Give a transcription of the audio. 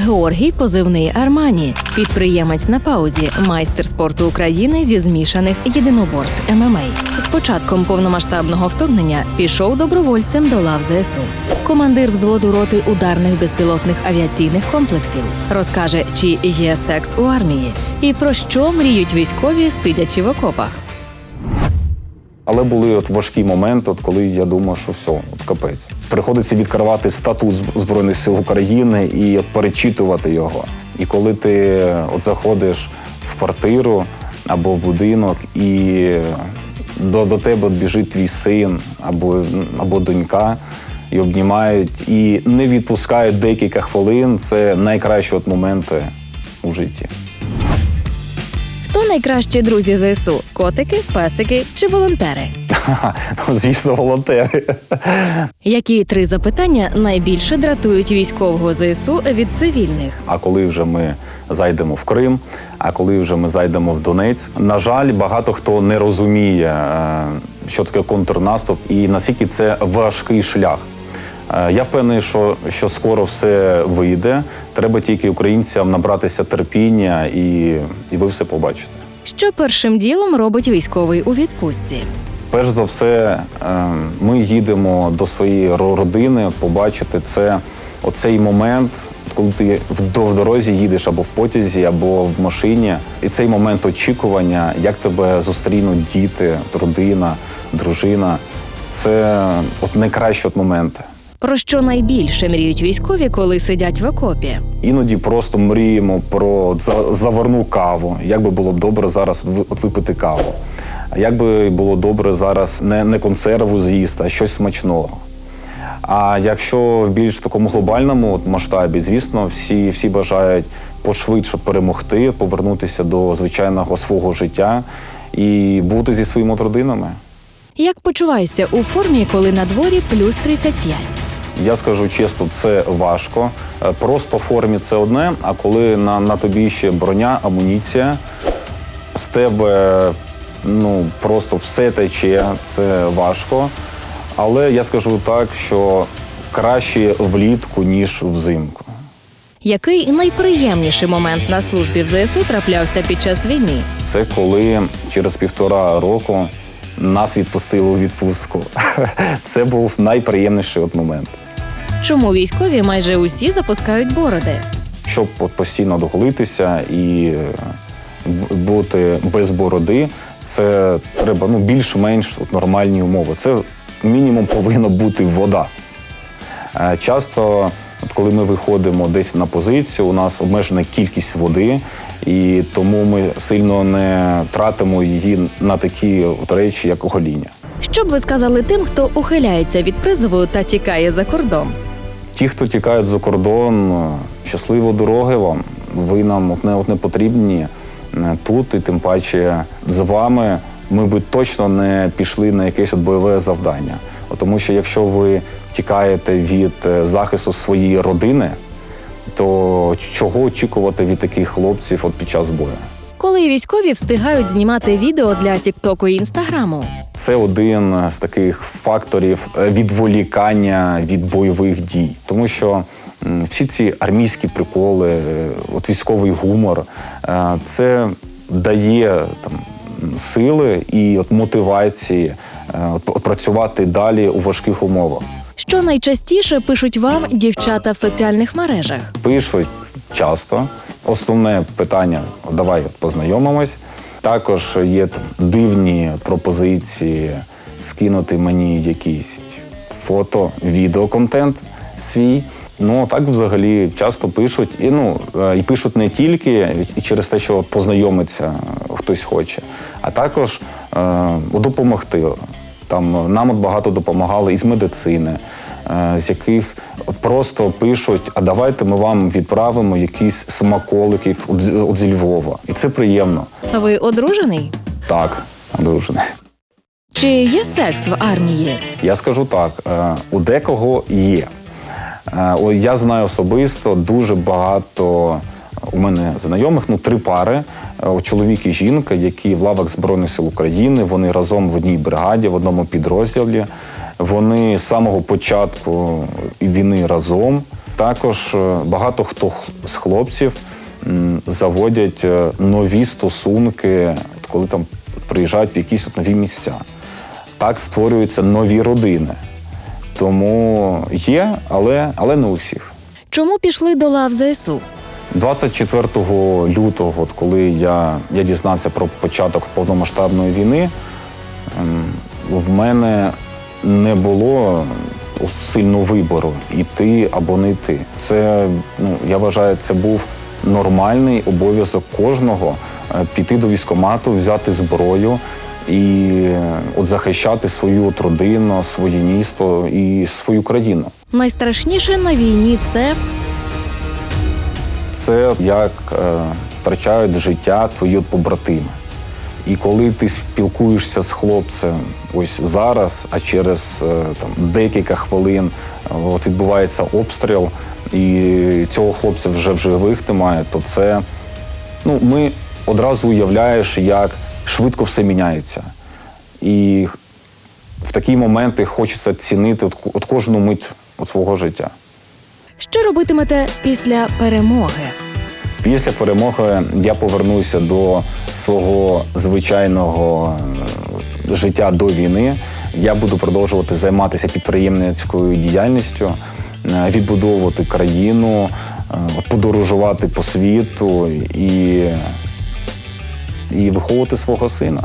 Георгій позивний Армані, підприємець на паузі, майстер спорту України зі змішаних єдиноборств ММА. З початком повномасштабного вторгнення пішов добровольцем до лав ЗСУ. Командир взводу роти ударних безпілотних авіаційних комплексів розкаже, чи є секс у армії і про що мріють військові, сидячи в окопах. Але були от важкі моменти, от коли я думав, що все, от капець. Приходиться відкривати статут Збройних сил України і от перечитувати його. І коли ти от заходиш в квартиру або в будинок, і до, до тебе біжить твій син або, або донька, і обнімають, і не відпускають декілька хвилин, це найкращі от моменти у житті. Найкращі друзі ЗСУ? Котики, песики чи волонтери? Ну, Звісно, волонтери. Які три запитання найбільше дратують військового ЗСУ від цивільних? А коли вже ми зайдемо в Крим, а коли вже ми зайдемо в Донець, на жаль, багато хто не розуміє, е, що таке контрнаступ і наскільки це важкий шлях. Е, Я впевнений, що, що скоро все вийде. Треба тільки українцям набратися терпіння, і, і ви все побачите. Що першим ділом робить військовий у відпустці? Перш за все, е, ми їдемо до своєї родини побачити це оцей момент, коли ти в до- в дорозі їдеш або в потязі, або в машині, і цей момент очікування, як тебе зустрінуть діти, родина, дружина. Це от найкращі от моменти. Про що найбільше мріють військові, коли сидять в окопі? Іноді просто мріємо про заварну каву. Як би було б добре зараз випити каву. Як би було добре зараз не, не консерву з'їсти, а щось смачного. А якщо в більш такому глобальному масштабі, звісно, всі, всі бажають пошвидше перемогти, повернутися до звичайного свого життя і бути зі своїми родинами. Як почуваєшся у формі, коли на дворі плюс 35? Я скажу чесно, це важко. Е, Просто в формі це одне, а коли на, на тобі ще броня, амуніція, з тебе ну, просто все тече, це важко. Але я скажу так, що краще влітку, ніж взимку. Який найприємніший момент на службі в ЗСУ траплявся під час війни? Це коли через півтора року нас відпустили у відпустку. Це був найприємніший от момент. Чому військові майже усі запускають бороди? щоб от постійно доголитися і е, бути без бороди, це треба ну, більш-менш нормальні умови. Це мінімум повинна бути вода. Е, Часто, от коли ми виходимо десь на позицію, у нас обмежена кількість води, і тому ми сильно не тратимо її на такі от речі, як огоління. Що б ви сказали тим, хто ухиляється від призову та тікає за кордон? Ті, хто тікають за кордон, е, щасливо дороги вам. Ви нам от не, не потрібні е, тут, і тим паче з вами ми би точно не пішли на якесь от бойове завдання. Тому що якщо ви тікаєте від е, захисту своєї родини, то чого очікувати від таких хлопців от під час бою? Коли військові встигають знімати відео для Тіктоку і Інстаграму? Це один з таких факторів е, відволікання від бойових дій, тому що всі ці армійські приколи, е, от військовий гумор, е, це дає там сили і от мотивації от, от працювати далі у важких умовах. Що найчастіше пишуть вам дівчата в соціальних мережах? Пишуть часто. Основне питання: давай от познайомимось. Також є дивні пропозиції скинути мені якийсь фото, відеоконтент свій. Ну так взагалі часто пишуть. І ну е, і пишуть не тільки і через те, що познайомиться хтось хоче, а також е, допомогти. Там нам от багато допомагали із медицини, е, з яких просто пишуть: а давайте ми вам відправимо якісь смаколиків от, зі Львова. І це приємно. Ви одружений? Так, одружений. Чи є секс в армії? Я скажу так: е, у декого є. Е, Я знаю особисто дуже багато у мене знайомих, ну три пари. Е, Чоловік і жінка, які в лавах Збройних сил України, вони разом в одній бригаді, в одному підрозділі. Вони з самого початку війни разом. Також е, багато хто з хлопців заводять е, нові стосунки, коли там приїжджають в якісь от нові місця. Так створюються нові родини. Тому є, але, але не у всіх. Чому пішли до лав ЗСУ? 24 лютого, от коли я, я дізнався про початок повномасштабної війни, ем, в мене не було сильного вибору йти або не йти. Це, ну, я вважаю, це був нормальний обов'язок кожного е, піти до військкомату, взяти зброю і е, от захищати свою от родину, своє місто і свою країну. Найстрашніше на війні це це як е, втрачають життя твої побратими. І коли ти спілкуєшся з хлопцем ось зараз, а через е, там, декілька хвилин е, от відбувається обстріл, і цього хлопця вже в живих немає, то це ну, ми одразу уявляєш, як швидко все міняється. І в такі моменти хочеться цінити от, кожну мить от свого життя. Що робитимете після перемоги. Після перемоги я повернуся до свого звичайного е, життя до війни. Я буду продовжувати займатися підприємницькою діяльністю, е, відбудовувати країну, е, подорожувати по світу і, і виховувати свого сина.